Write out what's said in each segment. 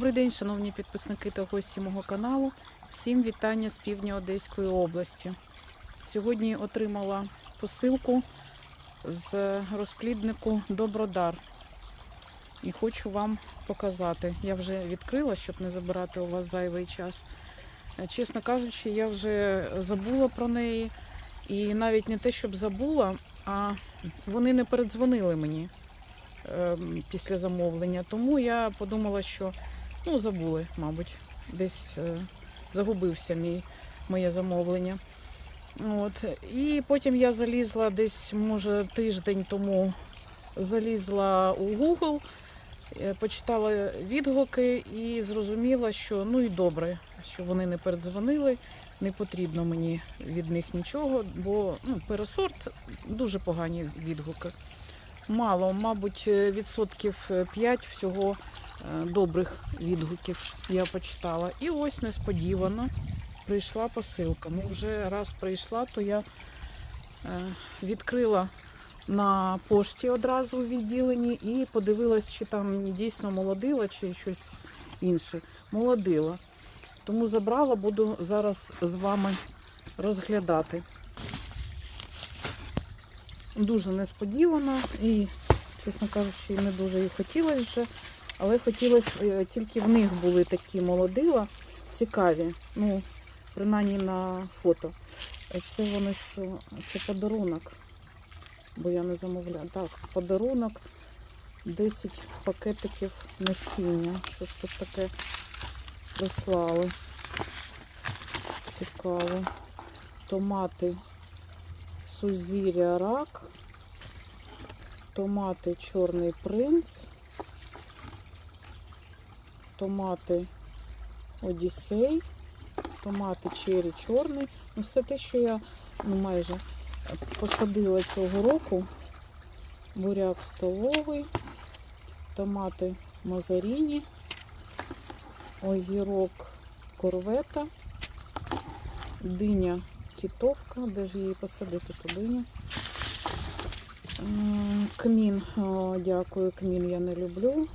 Добрий день, шановні підписники та гості мого каналу. Всім вітання з півдня Одеської області. Сьогодні отримала посилку з розпліднику Добродар. І хочу вам показати. Я вже відкрила, щоб не забирати у вас зайвий час. Чесно кажучи, я вже забула про неї. І навіть не те, щоб забула, а вони не передзвонили мені ем, після замовлення. Тому я подумала, що ну, забули, мабуть, десь е, загубився мій, моє замовлення. От. І потім я залізла десь, може, тиждень тому залізла у Google, е, почитала відгуки і зрозуміла, що ну і добре, що вони не передзвонили. Не потрібно мені від них нічого, бо ну, пересорт дуже погані відгуки. Мало, мабуть, е, відсотків 5 всього добрих відгуків я почитала. І ось несподівано прийшла посилка. Ну, вже раз прийшла, то я е, відкрила на пошті одразу у відділенні і подивилась, чи там дійсно молодила, чи щось інше. Молодила. Тому забрала, буду зараз з вами розглядати. Дуже несподівано і, чесно кажучи, не дуже і хотілося вже. Але хотілося, е, тільки в них були такі молодила цікаві. Ну, принаймні на фото. Це вони що? Це подарунок. Бо я не замовляю. Так, подарунок 10 пакетиків насіння. Що ж тут таке прислали? Цікаво. Томати Сузір'я рак. Томати Чорний принц. Томати Одіссей. Томати Чері Чорний. Ну, все те, що я ну, майже посадила цього року. Буряк столовий, томати Мазаріні, огірок корвета, диня тітовка, де ж її посадити ту диню. Кмін, дякую, кмін я не люблю.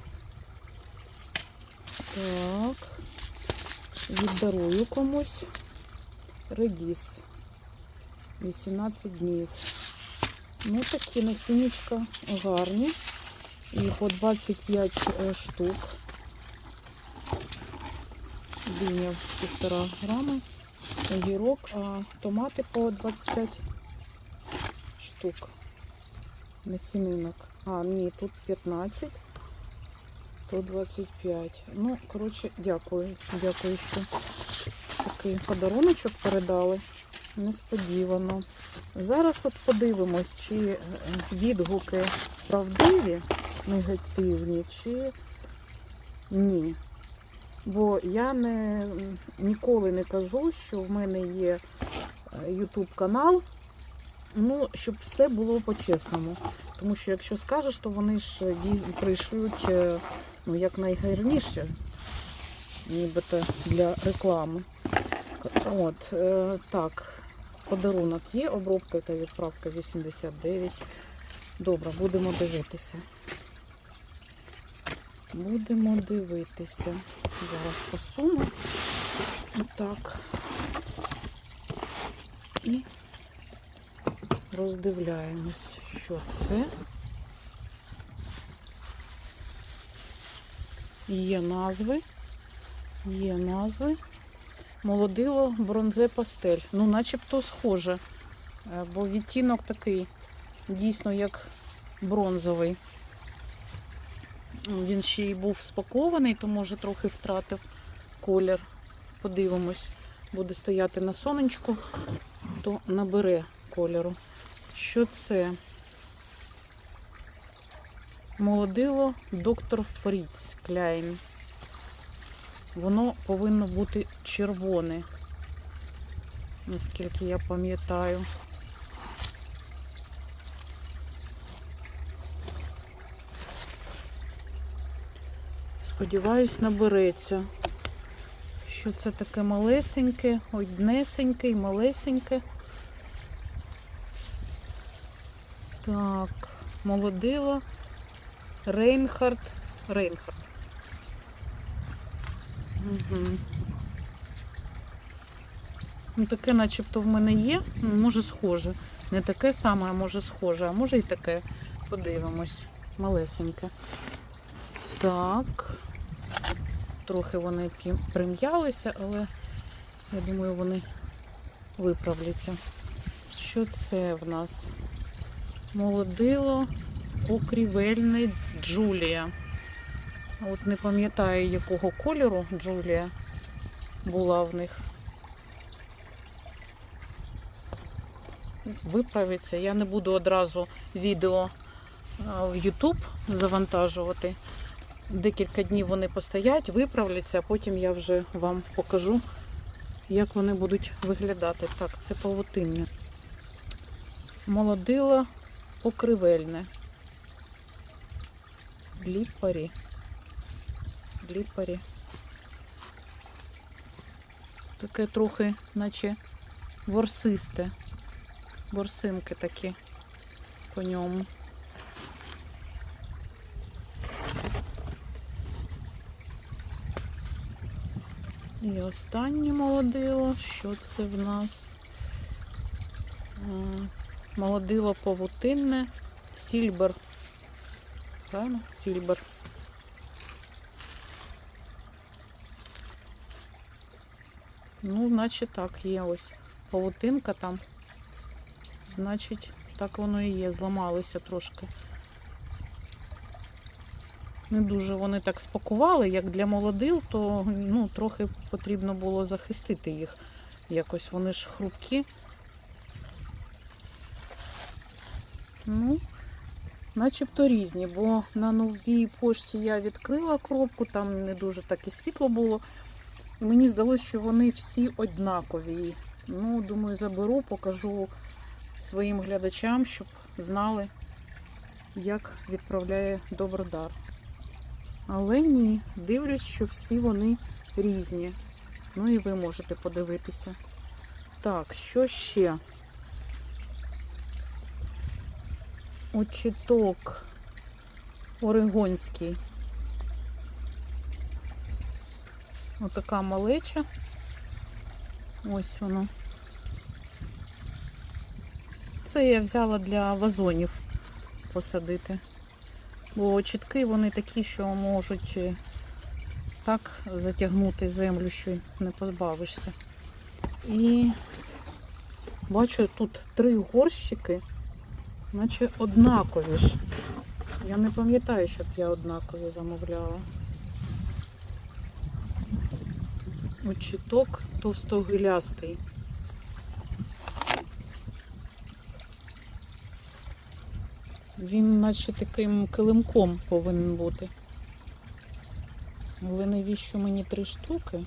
Так, віддарую комусь. Редіс. 18 днів. Ну, такі насіннячка гарні. І по 25 е, штук. Диня півтора грами. Огірок, а томати по 25 штук. Насінинок. А, ні, тут 15. Тут 25. Ну, коротше, дякую. Дякую, що такий подаруночок передали. Несподівано. Зараз от подивимось, чи е, відгуки правдиві, негативні, чи ні. Бо я не, ніколи не кажу, що в мене є е, YouTube канал, ну, щоб все було по-чесному. Тому що якщо скажеш, то вони ж прийшлють е, ну, як найгарніше, нібито для реклами. От, е, так, подарунок є, обробка та відправка 89. Добре, будемо дивитися. Будемо дивитися. Зараз посуну. Отак. І роздивляємось, що це. Є назви. Є назви. Молодило бронзе пастель. Ну, начебто схоже. Е, Бо відтінок такий, дійсно, як бронзовий. Він ще й був спакований, то може трохи втратив колір. Подивимось, буде стояти на сонечку, то набере кольору. Що це? Молодило доктор Фріц Кляйн. Воно повинно бути червоне, наскільки я пам'ятаю. Сподіваюсь, набереться. Що це таке малесеньке, однесеньке і малесеньке. Так, молодило. Рейнхард. Рейнхард. Угу. Ну, таке начебто в мене є, ну, може схоже. Не таке саме, а може схоже, а може і таке. Подивимось. Малесеньке. Так. Трохи вони прим'ялися, але я думаю, вони виправляться. Що це в нас? Молодило покрівельний Джулія. От не пам'ятаю, якого кольору Джулія була в них. Виправиться. Я не буду одразу відео в YouTube завантажувати. Декілька днів вони постоять, виправляться, а потім я вже вам покажу, як вони будуть виглядати. Так, це павутиння. Молодило покривельне. Ліпарі. Ліпарі. Таке трохи, наче ворсисте. Ворсинки такі по ньому. І останнє молодило. Що це в нас? А, Молодило павутинне, сільбер. Правильно? Сільбер. Ну, наче так, є ось павутинка там. Значить, так воно і є. Зламалися трошки. Не дуже вони так спакували, як для молодил, то ну, трохи потрібно було захистити їх. Якось вони ж хрупкі. Ну, начебто різні, бо на новій пошті я відкрила коробку, там не дуже так і світло було. І мені здалося, що вони всі однакові. Ну, думаю, заберу, покажу своїм глядачам, щоб знали, як відправляє Добродар. Але ні, дивлюсь, що всі вони різні. Ну і ви можете подивитися. Так, що ще? Очіток орегонський. Отака малеча. Ось воно. Це я взяла для вазонів посадити. Бо чітки вони такі, що можуть е, так затягнути землю, що не позбавишся. І бачу тут три горщики, наче однакові ж. Я не пам'ятаю, щоб я однакові замовляла. Очіток товстогилястий. Він наче таким килимком повинен бути. Але навіщо мені три штуки?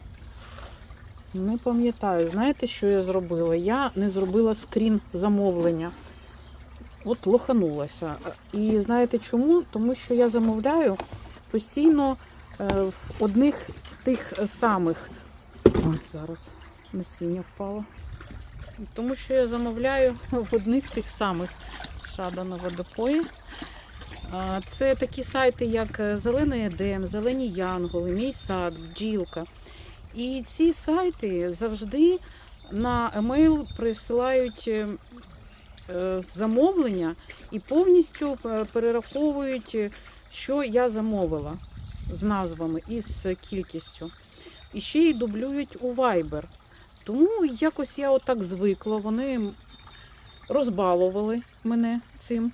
Не пам'ятаю. Знаєте, що я зробила? Я не зробила скрін замовлення. От лоханулася. І знаєте чому? Тому що я замовляю постійно е, в одних тих самих. Ой, зараз насіння впало. Тому що я замовляю в одних тих самих шада на водопої. Це такі сайти, як Зелений Едем, Зелені Янголи, Мій сад, бджілка. І ці сайти завжди на емейл присилають е, е, замовлення і повністю е, перераховують, е, що я замовила з назвами і з кількістю. І ще й дублюють у Viber. Тому якось я отак звикла. Вони розбалували мене цим,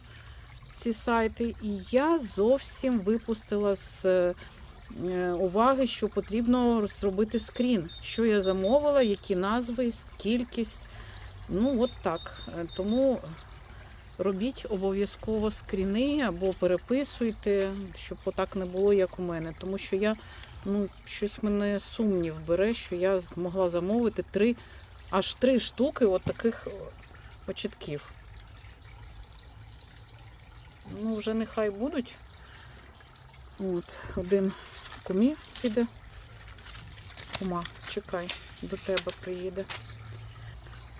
ці сайти. І я зовсім випустила з е, уваги, що потрібно зробити скрін, що я замовила, які назви, кількість. Ну, от так. Е, Тому робіть обов'язково скріни або переписуйте, щоб отак не було, як у мене. Тому що я, ну, щось мене сумнів бере, що я змогла замовити три, аж три штуки от таких початків. Ну, вже нехай будуть. От, один кумі піде. Кума, чекай, до тебе приїде.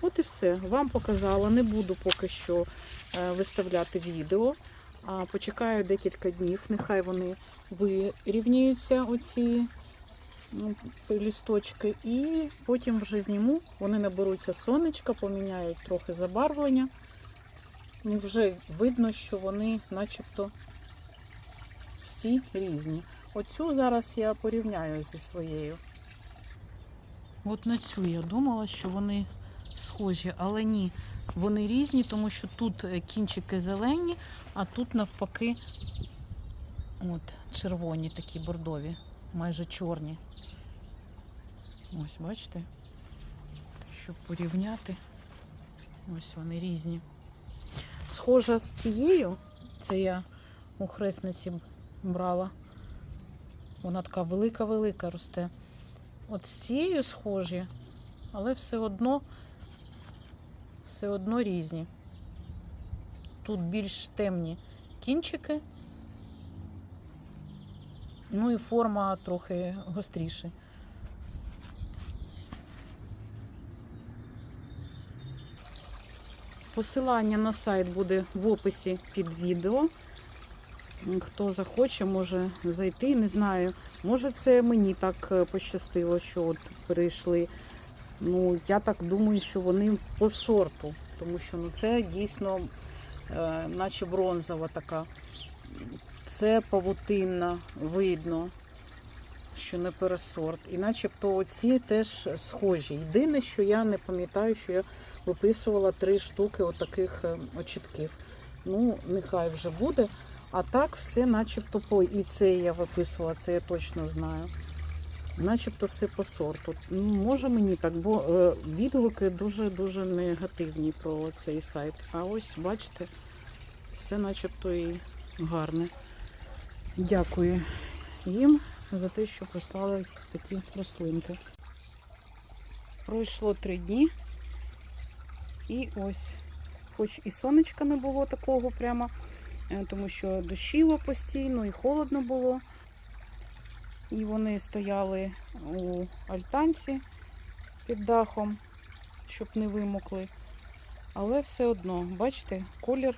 От і все. Вам показала. Не буду поки що е, виставляти відео. Почекаю декілька днів. Нехай вони вирівнюються, оці ну, лісточки, і потім вже зніму. Вони наберуться сонечка, поміняють трохи забарвлення. Вже видно, що вони начебто всі різні. Оцю зараз я порівняю зі своєю. От на цю я думала, що вони схожі, але ні, вони різні, тому що тут е, кінчики зелені, а тут навпаки от, червоні такі бордові, майже чорні. Ось, бачите? Щоб порівняти. Ось вони різні. Схожа з цією, це я у хресниці брала. Вона така велика-велика росте. От з цією схожі, але все одно, все одно різні. Тут більш темні кінчики, ну і форма трохи гостріша. Посилання на сайт буде в описі під відео. Хто захоче, може зайти. Не знаю. Може, це мені так пощастило, що от перейшли. Ну, я так думаю, що вони по сорту, тому що ну, це дійсно е, наче бронзова така. Це павутинна, видно, що не пересорт. І начебто оці теж схожі. Єдине, що я не пам'ятаю, що я виписувала три штуки отаких е, очітків. Ну, нехай вже буде. А так все начебто по. І це я виписувала, це я точно знаю. Начебто все по сорту. Ну, може мені так, бо е, відгуки дуже-дуже негативні про цей сайт. А ось, бачите, все начебто і гарне. Дякую їм за те, що прислали такі рослинки. Пройшло три дні. І ось, хоч і сонечка не було такого прямо, е, тому що дощило постійно і холодно було. І вони стояли у альтанці під дахом, щоб не вимокли. Але все одно, бачите, колір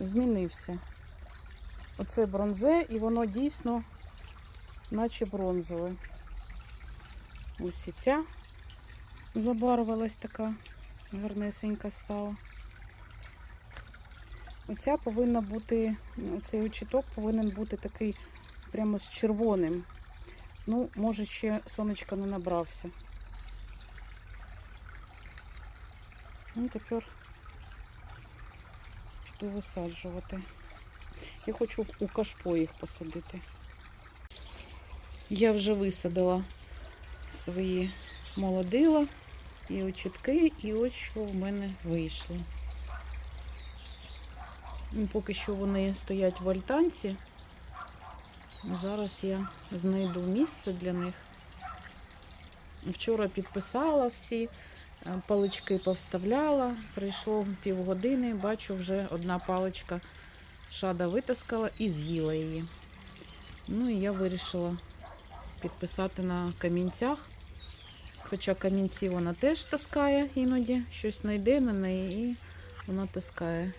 змінився. Оце бронзе, і воно дійсно наче бронзове. Ось і ця забарвилась така, гарнесенька стала. Оця повинна бути, цей очіток повинен бути такий прямо з червоним. Ну, може, ще сонечка не набрався. Ну, тепер буду висаджувати. Я хочу у кашпо їх посадити. Я вже висадила свої молодила і очітки, і ось що в мене вийшло. Ну, Поки що вони стоять в альтанці. Зараз я знайду місце для них. Вчора підписала всі, е, палички повставляла, прийшло півгодини, бачу, вже одна паличка шада витаскала і з'їла її. Ну і я вирішила підписати на камінцях. Хоча камінці вона теж таскає іноді, щось знайде на неї і вона таскає.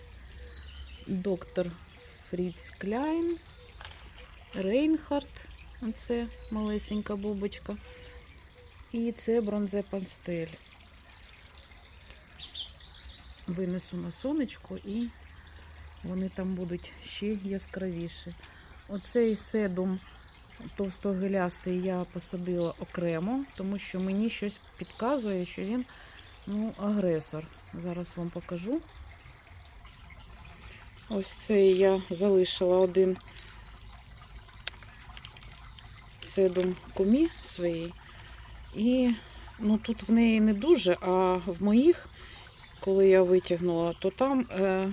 Доктор Фріц Кляйн. Рейнхард, це малесенька бубочка. І це бронзе пастель. Винесу на сонечко і вони там будуть ще яскравіші. Оцей седум товстогилястий я посадила окремо, тому що мені щось підказує, що він ну, агресор. Зараз вам покажу. Ось цей я залишила один седум кумі своїй. І ну, тут в неї не дуже, а в моїх, коли я витягнула, то там е,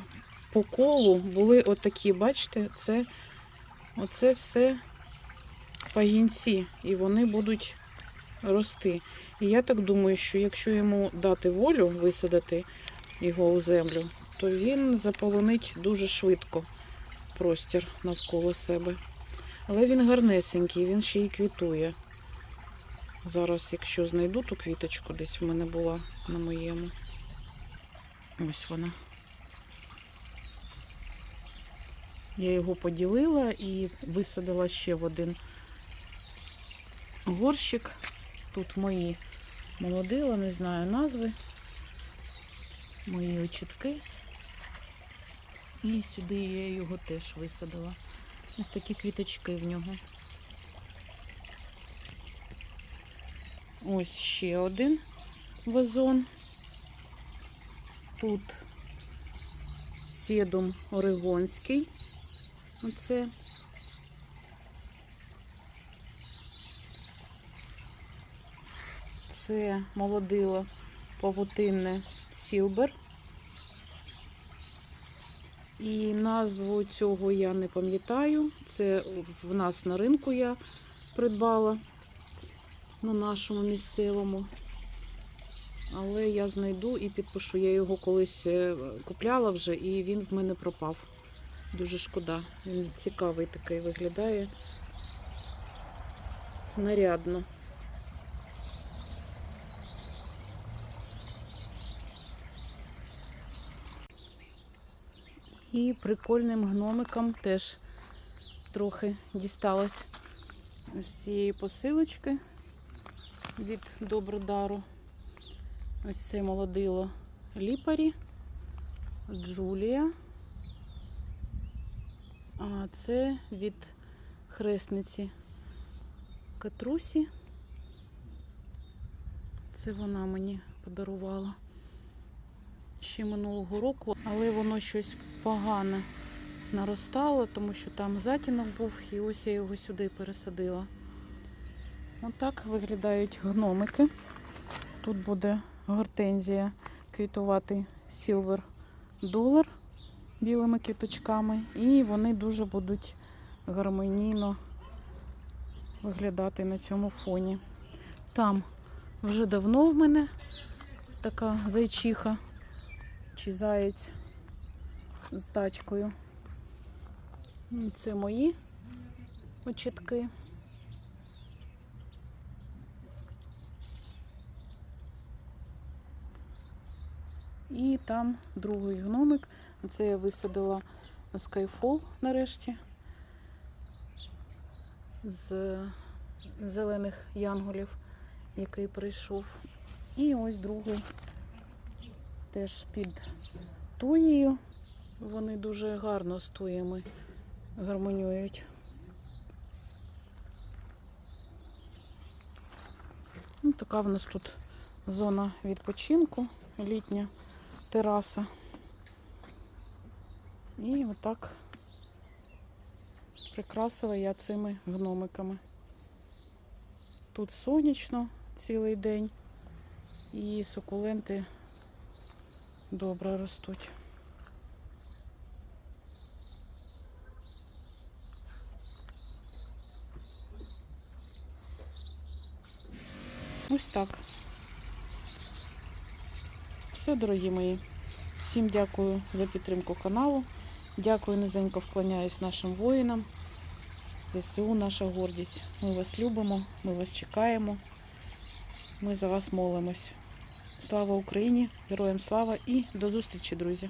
по колу були отакі, бачите, це оце все пагінці, і вони будуть рости. І я так думаю, що якщо йому дати волю висадити його у землю, то він заполонить дуже швидко простір навколо себе. Але він гарнесенький, він ще й квітує. Зараз, якщо знайду ту квіточку, десь в мене була на моєму. Ось вона. Я його поділила і висадила ще в один горщик. Тут мої молодила, не знаю назви. Мої очітки. І сюди я його теж висадила. Ось такі квіточки в нього. Ось ще один вазон. Тут седум орегонський. Оце. Це молодило павутинне Сілбер. І назву цього я не пам'ятаю. Це в нас на ринку я придбала на нашому місцевому. Але я знайду і підпишу. Я його колись е, купляла вже, і він в мене пропав. Дуже шкода. Він цікавий такий виглядає. Нарядно. І прикольним гномикам теж трохи дісталось з цієї посилочки від Добродару. Ось це молодило ліпарі, Джулія. А це від хресниці Катрусі. Це вона мені подарувала ще минулого року, але воно щось погане наростало, тому що там затінок був, і ось я його сюди пересадила. Отак виглядають гномики. Тут буде гортензія квітувати Silver Dollar білими квіточками, і вони дуже будуть гармонійно виглядати на цьому фоні. Там вже давно в мене така зайчиха чи заєць з тачкою. Це мої очітки. І там другий гномик. Це я висадила Skyfall нарешті з зелених янголів, який прийшов. І ось другий теж під туєю. Вони дуже гарно з туями гармонюють. Ну, така в нас тут зона відпочинку, літня тераса. І отак прикрасила я цими гномиками. Тут сонячно цілий день і сукуленти добре ростуть. Ось так. Все, дорогі мої. Всім дякую за підтримку каналу. Дякую, низенько вклоняюсь нашим воїнам. ЗСУ наша гордість. Ми вас любимо, ми вас чекаємо. Ми за вас молимось. Слава Україні! Героям слава і до зустрічі, друзі!